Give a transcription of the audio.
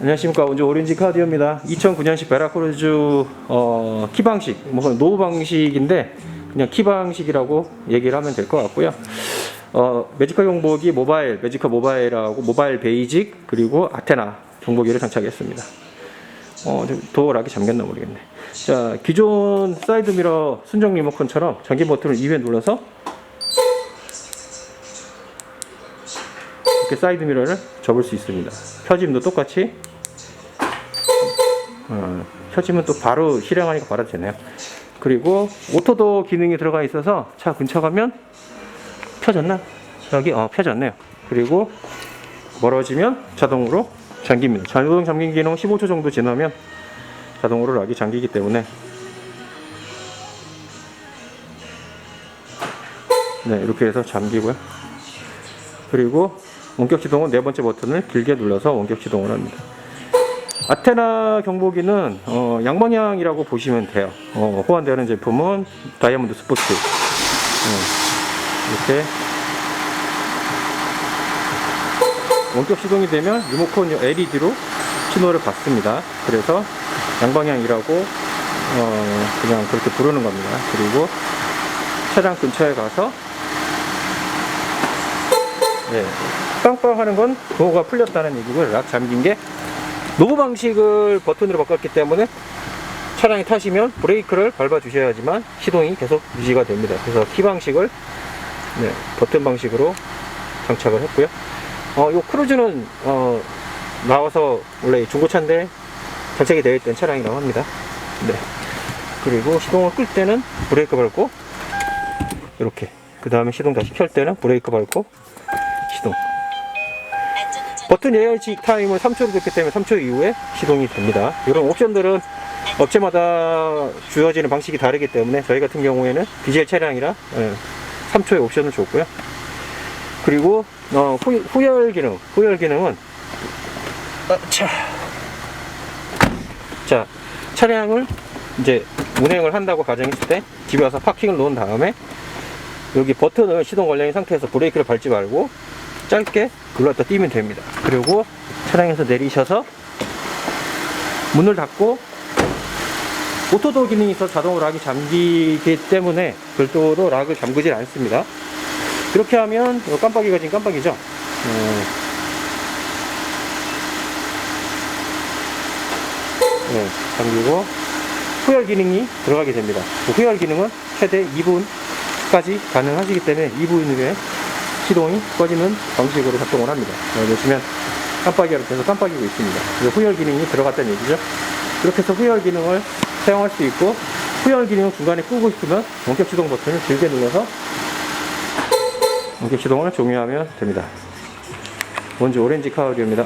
안녕하십니까. 원조 오렌지 카디오입니다. 2009년식 베라크루즈 어, 키 방식 뭐 노후 방식인데 그냥 키 방식이라고 얘기를 하면 될 것 같고요. 어, 매지카 경보기 모바일 매지카 모바일하고 모바일 베이직 그리고 아테나 경보기를 장착했습니다. 어, 좀 도어락이 잠겼나 모르겠네. 자 기존 사이드 미러 순정 리모컨처럼 전기 버튼을 2회 눌러서 이렇게 사이드 미러를 접을 수 있습니다. 켜짐도 똑같이 어, 켜지면 또 바로 실행하니까 바로 되네요. 그리고 오토도 기능이 들어가 있어서 차 근처 가면 펴졌나? 여기 어 펴졌네요. 그리고 멀어지면 자동으로 잠깁니다. 자동 잠긴 기능 15초 정도 지나면 자동으로 락이 잠기기 때문에 네 이렇게 해서 잠기고요. 그리고 원격 시동은 네 번째 버튼을 길게 눌러서 원격 시동을 합니다. 아테나 경보기는 어, 양방향이라고 보시면 돼요. 어, 호환되는 제품은 다이아몬드 스포츠. 어, 이렇게 원격 시동이 되면 리모컨 LED로 신호를 받습니다. 그래서 양방향이라고 어, 그냥 그렇게 부르는 겁니다. 그리고 차량 근처에 가서 예, 빵빵 하는 건 도어가 풀렸다는 얘기고 락 잠긴 게 노브 방식을 버튼으로 바꿨기 때문에 차량이 타시면 브레이크를 밟아 주셔야지만 시동이 계속 유지가 됩니다. 그래서 키 방식을 네, 버튼 방식으로 장착을 했고요. 어, 요 크루즈는 어, 나와서 원래 중고차인데 장착이 되어 있던 차량이라고 합니다. 네. 그리고 시동을 끌 때는 브레이크 밟고 이렇게 그 다음에 시동 다시 켤 때는 브레이크 밟고 시동 버튼 예열지 타임을 3초로 줬기 때문에 3초 이후에 시동이 됩니다. 이런 옵션들은 업체마다 주어지는 방식이 다르기 때문에 저희 같은 경우에는 디젤 차량이라 3초의 옵션을 줬고요. 그리고 어, 후, 후열 기능, 후열 기능은 어, 자, 자 차량을 이제 운행을 한다고 가정했을 때 집에 와서 파킹을 놓은 다음에 여기 버튼을 시동 걸려 있는 상태에서 브레이크를 밟지 말고 짧게 눌렀다 띄면 됩니다. 그리고 차량에서 내리셔서 문을 닫고 오토도 기능이 있어 자동으로 락이 잠기기 때문에 별도로 락을 잠그질 않습니다. 이렇게 하면 깜빡이가 지금 깜빡이죠. 어. 네, 잠기고 후열 기능이 들어가게 됩니다. 그 후열 기능은 최대 2분까지 가능하시기 때문에 2분 후에 시동이 꺼지는 방식으로 작동을 합니다. 어, 보시면 깜빡이가 계속 깜빡이고 있습니다. 그리고 후열 기능이 들어갔다는 얘기죠. 이렇게 해서 후열 기능을 사용할 수 있고 후열 기능을 중간에 끄고 싶으면 원격 시동 버튼을 길게 눌러서 원격 시동을 종료하면 됩니다. 먼저 오렌지 카우리입니다.